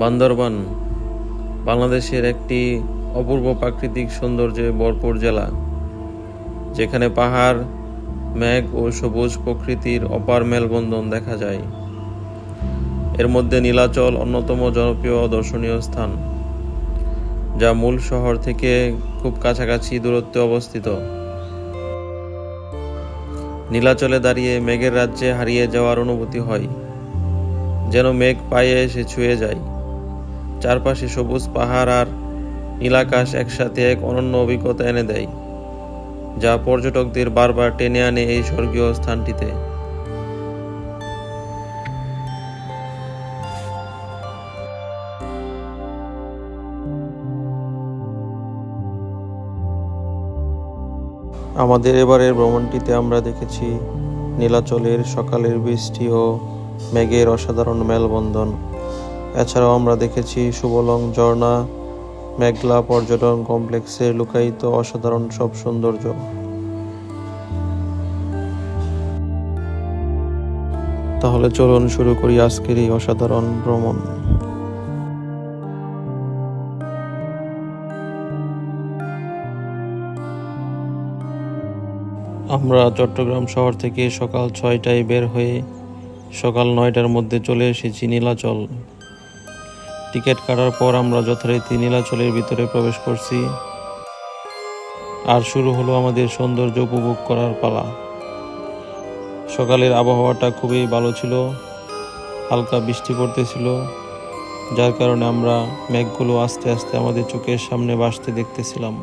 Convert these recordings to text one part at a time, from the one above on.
বান্দরবান, বাংলাদেশের একটি অপূর্ব প্রাকৃতিক সৌন্দর্যে ভরপুর জেলা, যেখানে পাহাড়, মেঘ ও সবুজ প্রকৃতির অপার মেলবন্ধন দেখা যায়। এর মধ্যে নীলাচল অন্যতম জনপ্রিয় দর্শনীয় স্থান, যা মূল শহর থেকে খুব কাছাকাছি দূরত্বে অবস্থিত। নীলাচলে দাঁড়িয়ে মেঘের রাজ্যে হারিয়ে যাওয়ার অনুভূতি হয়, যেন মেঘ পায়ে এসে ছুঁয়ে যায়। চারপাশে সবুজ পাহাড় আর নীলাকাশ একসাথে এক অনন্য অভিজ্ঞতা এনে দেয়, যা পর্যটকদের বারবার টেনে আনে এই স্বর্গীয় স্থানটিতে। আমাদের এবারের ভ্রমণটিতে আমরা দেখেছি নীলাচলের সকালের বৃষ্টি ও মেঘের অসাধারণ মেলবন্ধন। এছাড়াও আমরা দেখেছি সুবলং ঝর্ণা, মেঘলা পর্যটন কমপ্লেক্সের লুকায়িত অসাধারণ সব সৌন্দর্য। তাহলে চলুন শুরু করি আজকের এই অসাধারণ ভ্রমণ। আমরা চট্টগ্রাম শহর থেকে সকাল ছয়টায় বের হয়ে সকাল নয়টার মধ্যে চলে এসেছি নীলাচল। টিকিট কাটার পর আমরা যথারীতি নীলাচলের ভিতরে প্রবেশ করছি। আর শুরু হলো আমাদের সৌন্দর্য উপভোগ করার পালা। সকালের আবহাওয়াটা খুবই ভালো ছিল, হালকা বৃষ্টি পড়তেছিল, যার কারণে আমরা মেঘগুলো আস্তে আস্তে আমাদের চোখের সামনে বাসতে দেখতেছিলাম।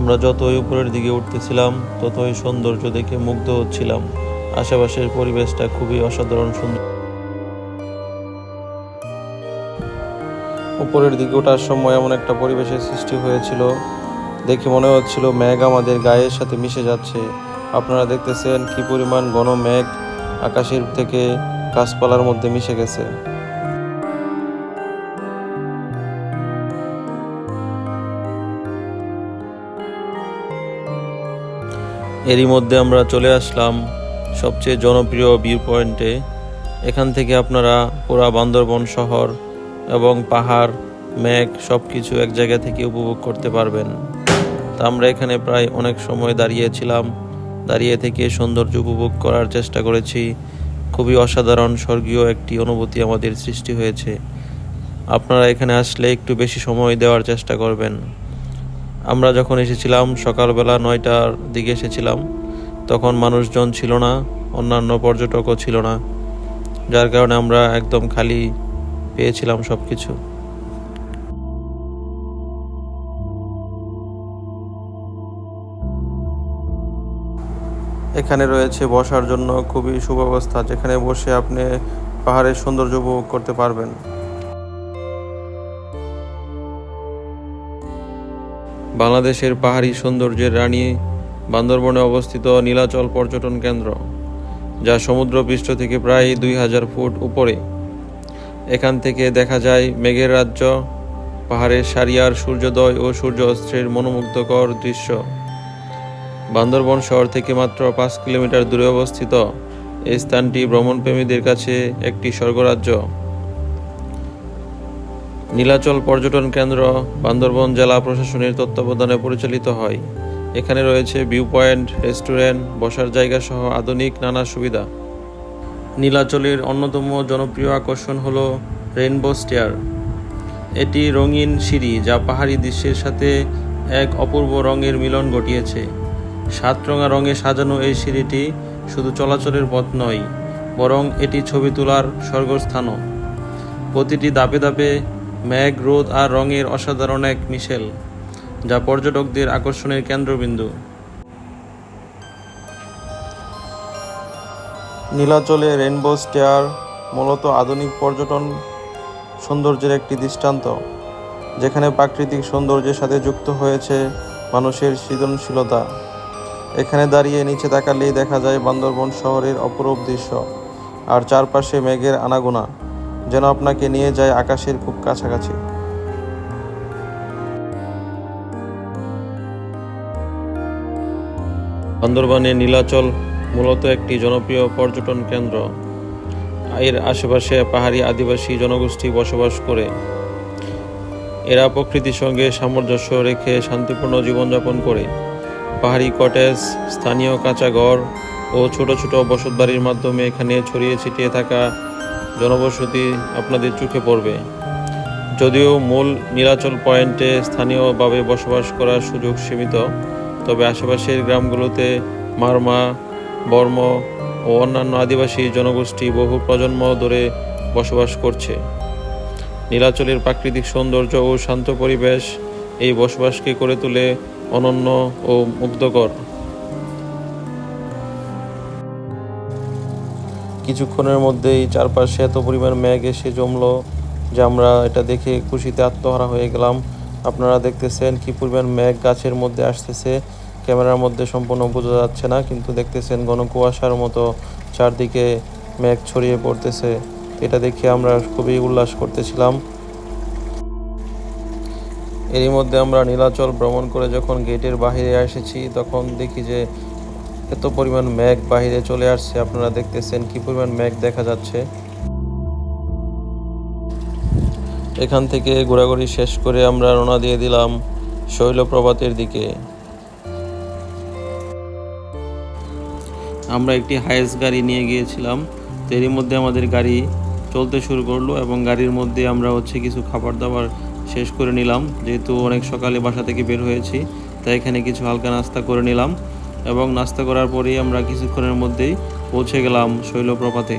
আমরা যতই উপরের দিকে উঠতেছিলাম, ততই সৌন্দর্য দেখে মুগ্ধ হচ্ছিলাম। আশেপাশের পরিবেশটা খুবই অসাধারণ সুন্দর। উপরের দিকে ওঠার সময় এমন একটা পরিবেশের সৃষ্টি হয়েছিল। দেখে মনে হচ্ছিল মেঘ আমাদের গায়ের সাথে মিশে যাচ্ছে। আপনারা দেখতেছেন কি পরিমাণ ঘন মেঘ আকাশের থেকে গাছপালার মধ্যে মিশে গেছে। এরই মধ্যে আমরা চলে আসলাম সবচেয়ে জনপ্রিয় ভিউ পয়েন্টে। এখান থেকে আপনারা পুরা বান্দরবন শহর এবং পাহাড়, মেঘ সব কিছু এক জায়গা থেকে উপভোগ করতে পারবেন। তা আমরা এখানে প্রায় অনেক সময় দাঁড়িয়েছিলাম। দাঁড়িয়ে থেকে সৌন্দর্য উপভোগ করার চেষ্টা করেছি। খুবই অসাধারণ, স্বর্গীয় একটি অনুভূতি আমাদের সৃষ্টি হয়েছে। আপনারা এখানে আসলে একটু বেশি সময় দেওয়ার চেষ্টা করবেন। আমরা যখন এসেছিলাম, সকালবেলা নয়টার দিকে এসেছিলাম, তখন মানুষজন ছিল না, অন্যান্য পর্যটকও ছিল না, যার কারণে আমরা একদম খালি পেয়েছিলাম সব কিছু এখানে রয়েছে বসার জন্য খুবই সুব্যবস্থা, যেখানে বসে আপনি পাহাড়ের সৌন্দর্য উপভোগ করতে পারবেন। বাংলাদেশের পাহাড়ি সৌন্দর্যের রানী বান্দরবনে অবস্থিত নীলাচল পর্যটন কেন্দ্র, যা সমুদ্রপৃষ্ঠ থেকে প্রায় দুই হাজার ফুট উপরে। এখান থেকে দেখা যায় মেঘের রাজ্য পাহাড়ের সারিয়ার সূর্যোদয় ও সূর্য অস্ত্রের মনোমুগ্ধকর দৃশ্য। বান্দরবন শহর থেকে মাত্র পাঁচ কিলোমিটার দূরে অবস্থিত এই স্থানটি ভ্রমণপ্রেমীদের কাছে একটি স্বর্গরাজ্য। নীলাচল পর্যটন কেন্দ্র বান্দরবন জেলা প্রশাসনের তত্ত্বাবধানে পরিচালিত হয়। এখানে রয়েছে ভিউ পয়েন্ট রেস্টুরেন্ট, বসার জায়গা সহ আধুনিক নানা সুবিধা। নীলাচলের অন্যতম জনপ্রিয় আকর্ষণ হল রেইনবো স্টেয়ার। এটি রঙিন সিঁড়ি যা পাহাড়ি দৃশ্যের সাথে এক অপূর্ব রঙের মিলন ঘটিয়েছে। সাতরঙা রঙে সাজানো এই সিঁড়িটি শুধু চলাচলের পথ নয়, বরং এটি ছবি তোলার স্বর্গস্থানও। প্রতিটি দাপে দাপে মেঘ, রোদ আর রঙের অসাধারণ এক মিশেল, যা পর্যটকদের আকর্ষণের কেন্দ্রবিন্দু। নীলাচলে রেনবো স্টেয়ার মূলত আধুনিক পর্যটন সৌন্দর্যের একটি দৃষ্টান্ত, যেখানে প্রাকৃতিক সৌন্দর্যের সাথে যুক্ত হয়েছে মানুষের সৃজনশীলতা। এখানে দাঁড়িয়ে নিচে তাকালেই দেখা যায় বান্দরবন শহরের অপরূপ দৃশ্য, আর চারপাশে মেঘের আনাগোনা। যেন আপনাকে নিয়ে যায় আকাশের খুব কাছাকাছি। বান্দরবানে নীলাচল মূলত একটি জনপ্রিয় পর্যটন কেন্দ্র। এর আশেপাশে পাহাড়ি আদিবাসী জনগোষ্ঠী বসবাস করে। এরা প্রকৃতির সঙ্গে সামঞ্জস্য রেখে শান্তিপূর্ণ জীবনযাপন করে। পাহাড়ি কটেজ, স্থানীয় কাঁচা ঘর ও ছোট ছোট বসতবাড়ির মাধ্যমে এখানে ছড়িয়ে ছিটিয়ে থাকা জনবসতি আপনাদের চোখে পড়বে। যদিও মূল নীলাচল পয়েন্টে স্থানীয়ভাবে বসবাস করার সুযোগ সীমিত, তবে আশেপাশের গ্রামগুলোতে মারমা, বর্ম ও অন্যান্য আদিবাসী জনগোষ্ঠী বহু প্রজন্ম ধরে বসবাস করছে। নীলাচলের প্রাকৃতিক সৌন্দর্য ও শান্ত পরিবেশ এই বসবাসকে করে তোলে অনন্য ও মুগ্ধকর। কিছুক্ষণের মধ্যেই চারপাশে এত পরিমাণ মেঘ এসে জমলো যে আমরা এটা দেখে খুশিতে আত্মহারা হয়ে গেলাম। আপনারা দেখতেছেন কি পরিমাণ মেঘ গাছের মধ্যে আসতেছে। ক্যামেরার মধ্যে সম্পূর্ণ বোঝা যাচ্ছে না, কিন্তু দেখতেছেন ঘন কুয়াশার মতো চারদিকে মেঘ ছড়িয়ে পড়তেছে। এটা দেখে আমরা খুবই উল্লাস করতেছিলাম। এরই মধ্যে আমরা নীলাচল ভ্রমণ করে যখন গেটের বাহিরে এসেছি, তখন দেখি যে এত পরিমাণ মেঘ বাহিরে চলে আসছে, আপনারা দেখতেছেন কি পরিমাণ মেঘ দেখা যাচ্ছে। এখান থেকে ঘোরাঘুরি শেষ করে আমরা রওনা দিয়ে দিলাম শৈলপ্রপাতের দিকে। আমরা একটি হায়েস্ট গাড়ি নিয়ে গিয়েছিলাম, তো এরই মধ্যে আমাদের গাড়ি চলতে শুরু করল এবং গাড়ির মধ্যে আমরা হচ্ছে কিছু খাবার দাবার শেষ করে নিলাম। যেহেতু অনেক সকালে বাসা থেকে বের হয়েছি, তাই এখানে কিছু হালকা নাস্তা করে নিলাম। এবং নাস্তা করার পরেই আমরা কিছুক্ষণের মধ্যেই পৌঁছে গেলাম শৈলপ্রপাতে।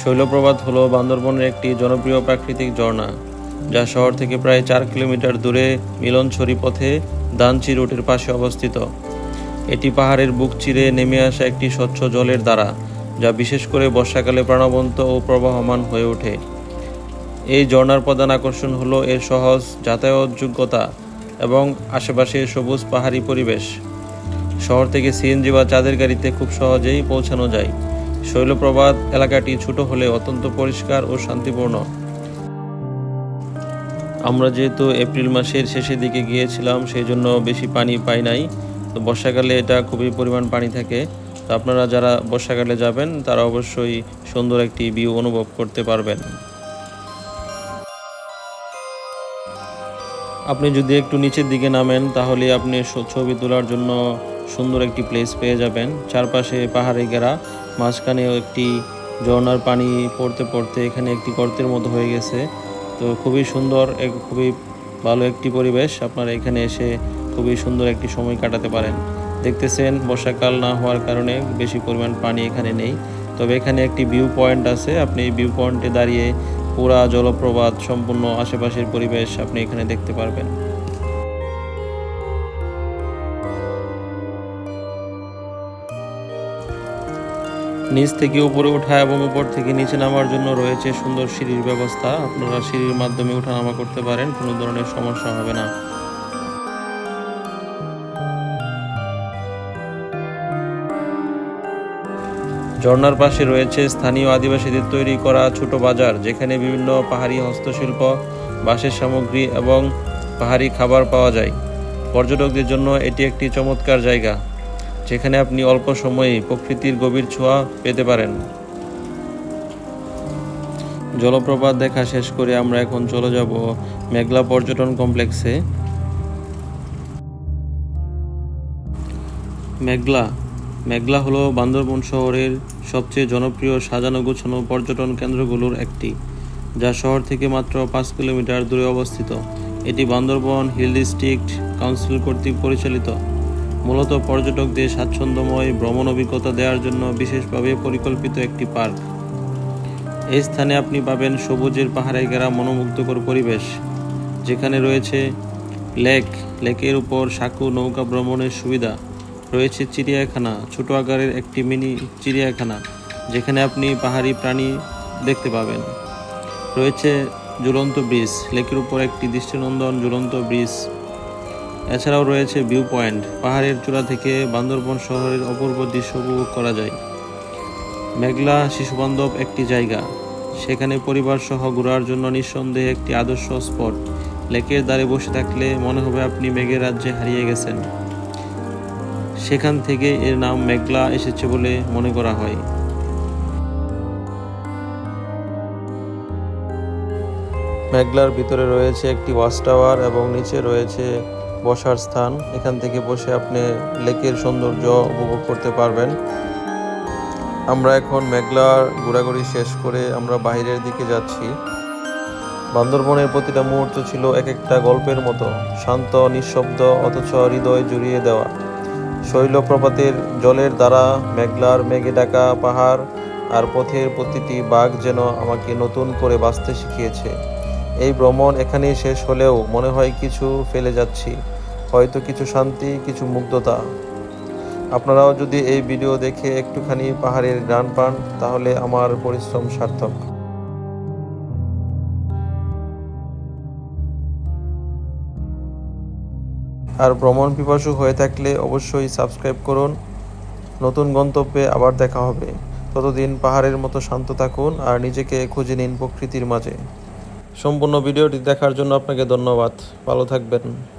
শৈলপ্রপাত হলো বান্দরবনের একটি জনপ্রিয় প্রাকৃতিক ঝর্ণা, যা শহর থেকে প্রায় চার কিলোমিটার দূরে মিলনছড়ি পথে দানচি রোডের পাশে অবস্থিত। এটি পাহাড়ের বুক চিরে নেমে আসা একটি স্বচ্ছ জলের দ্বারা, যা বিশেষ করে বর্ষাকালে প্রাণবন্ত ও প্রবাহমান হয়ে ওঠে। এই ঝর্ণার প্রধান আকর্ষণ হলো এর সহজ যাতায়াতযোগ্যতা এবং আশেপাশে সবুজ পাহাড়ি পরিবেশ। শহর থেকে সিএনজি বা চাঁদের গাড়িতে খুব সহজেই পৌঁছানো যায়। শৈলপ্রবাদ এলাকাটি ছোট হলে অত্যন্ত পরিষ্কার ও শান্তিপূর্ণ। আমরা যেহেতু এপ্রিল মাসের শেষের দিকে গিয়েছিলাম সেই জন্য বেশি পানি পাই নাই। তো বর্ষাকালে এটা খুবই পরিমাণ পানি থাকে। তো আপনারা যারা বর্ষাকালে যাবেন, তারা অবশ্যই সুন্দর একটি ভিউ অনুভব করতে পারবেন। আপনি যদি একটু নিচের দিকে নামেন, তাহলে আপনি ছবি তোলার জন্য সুন্দর একটি প্লেস পেয়ে যাবেন। চারপাশে পাহাড়ে ঘেরা মাঝখানে একটি ঝর্ণার পানি পড়তে পড়তে এখানে একটি গর্তের মতো হয়ে গেছে। তো খুবই সুন্দর, এক খুবই ভালো একটি পরিবেশ। আপনারা এখানে এসে খুবই সুন্দর একটি সময় কাটাতে পারেন। দেখতেছেন, বর্ষাকাল না হওয়ার কারণে বেশি পরিমাণ পানি এখানে নেই। তবে এখানে একটি ভিউ পয়েন্ট আছে। আপনি এই ভিউ পয়েন্টে দাঁড়িয়ে পুরা জলপ্রপাত, সম্পূর্ণ আশেপাশের পরিবেশ আপনি এখানে দেখতে পারবেন। নিচ থেকে উপরে ওঠা এবং উপর থেকে নিচে নামার জন্য রয়েছে সুন্দর সিঁড়ির ব্যবস্থা। আপনারা সিঁড়ির মাধ্যমে ওঠা নামা করতে পারেন, কোনো ধরনের সমস্যা হবে না। ঝর্ণার পাশে রয়েছে স্থানীয় আদিবাসীদের তৈরি করা ছোট বাজার, যেখানে বিভিন্ন পাহাড়ি হস্তশিল্প, বাঁশের সামগ্রী এবং পাহাড়ি খাবার পাওয়া যায়। পর্যটকদের জন্য এটি একটি চমৎকার জায়গা, যেখানে আপনি অল্প সময়েই প্রকৃতির গভীর ছোঁয়া পেতে পারেন। জলপ্রপাত দেখা শেষ করে আমরা এখন চলে যাব মেঘলা পর্যটন কমপ্লেক্সে। মেঘলা মেঘলা হলো বান্দরবন শহরের সবচেয়ে জনপ্রিয় সাজানো গোছানো পর্যটন কেন্দ্রগুলোর একটি, যা শহর থেকে মাত্র পাঁচ কিলোমিটার দূরে অবস্থিত। এটি বান্দরবন হিল ডিস্ট্রিক্ট কাউন্সিল কর্তৃক পরিচালিত। মূলত পর্যটকদের স্বাচ্ছন্দ্যময় ভ্রমণ অভিজ্ঞতা দেওয়ার জন্য বিশেষভাবে পরিকল্পিত একটি পার্ক। এই স্থানে আপনি পাবেন সবুজের পাহাড়ে ঘেরা মনোমুগ্ধকর পরিবেশ, যেখানে রয়েছে লেক। লেকের উপর সাঁকু নৌকা ভ্রমণের সুবিধা। রয়েছে চিড়িয়াখানা, ছোট আকারের একটি মিনি চিড়িয়াখানা, যেখানে আপনি পাহাড়ি প্রাণী দেখতে পাবেন। রয়েছে ঝুলন্ত ব্রিজ, লেকের উপর একটি দৃষ্টিনন্দন ঝুলন্ত ব্রিজ। এছাড়াও রয়েছে ভিউ পয়েন্ট, পাহাড়ের চূড়া থেকে বান্দরবন শহরের অপূর্ব দৃশ্য উপভোগ করা যায়। মেঘলা শিশুবান্ধব একটি জায়গা, সেখানে পরিবার সহ ঘোরার জন্য নিঃসন্দেহে একটি আদর্শ স্পট। লেকের দ্বারে বসে থাকলে মনে হবে আপনি মেঘের রাজ্যে হারিয়ে গেছেন। সেখান থেকে এর নাম মেঘলা এসেছে বলে মনে করা হয়। মেঘলার ভিতরে রয়েছে একটি ওয়াচ টাওয়ার এবং নিচে রয়েছে বসার স্থান। এখান থেকে বসে আপনি লেকের সৌন্দর্য উপভোগ করতে পারবেন। আমরা এখন মেঘলার ঘোরাঘুরি শেষ করে আমরা বাইরের দিকে যাচ্ছি। বান্দরবনের প্রতিটা মুহূর্ত ছিল এক একটা গল্পের মতো, শান্ত, নিঃশব্দ, অথচ হৃদয় জুড়িয়ে দেওয়া। শৈলপ্রপাতের জলের দ্বারা মেঘলার মেঘে ডাকা পাহাড় আর পথের প্রতিটি বাঘ যেন আমাকে নতুন করে বাঁচতে শিখিয়েছে। এই ভ্রমণ এখানেই শেষ হলেও মনে হয় কিছু ফেলে যাচ্ছি, হয়তো কিছু শান্তি, কিছু মুগ্ধতা। আপনারাও যদি এই ভিডিও দেখে একটুখানি পাহাড়ের গান পান, তাহলে আমার পরিশ্রম সার্থক। আর ভ্রমণ পিপাসু হয়ে থাকলে অবশ্যই সাবস্ক্রাইব করুন। নতুন গন্তব্যে আবার দেখা হবে। ততদিন পাহাড়ের মতো শান্ত থাকুন আর নিজেকে খুঁজে নিন প্রকৃতির মাঝে। সম্পূর্ণ ভিডিওটি দেখার জন্য আপনাকে ধন্যবাদ। ভালো থাকবেন।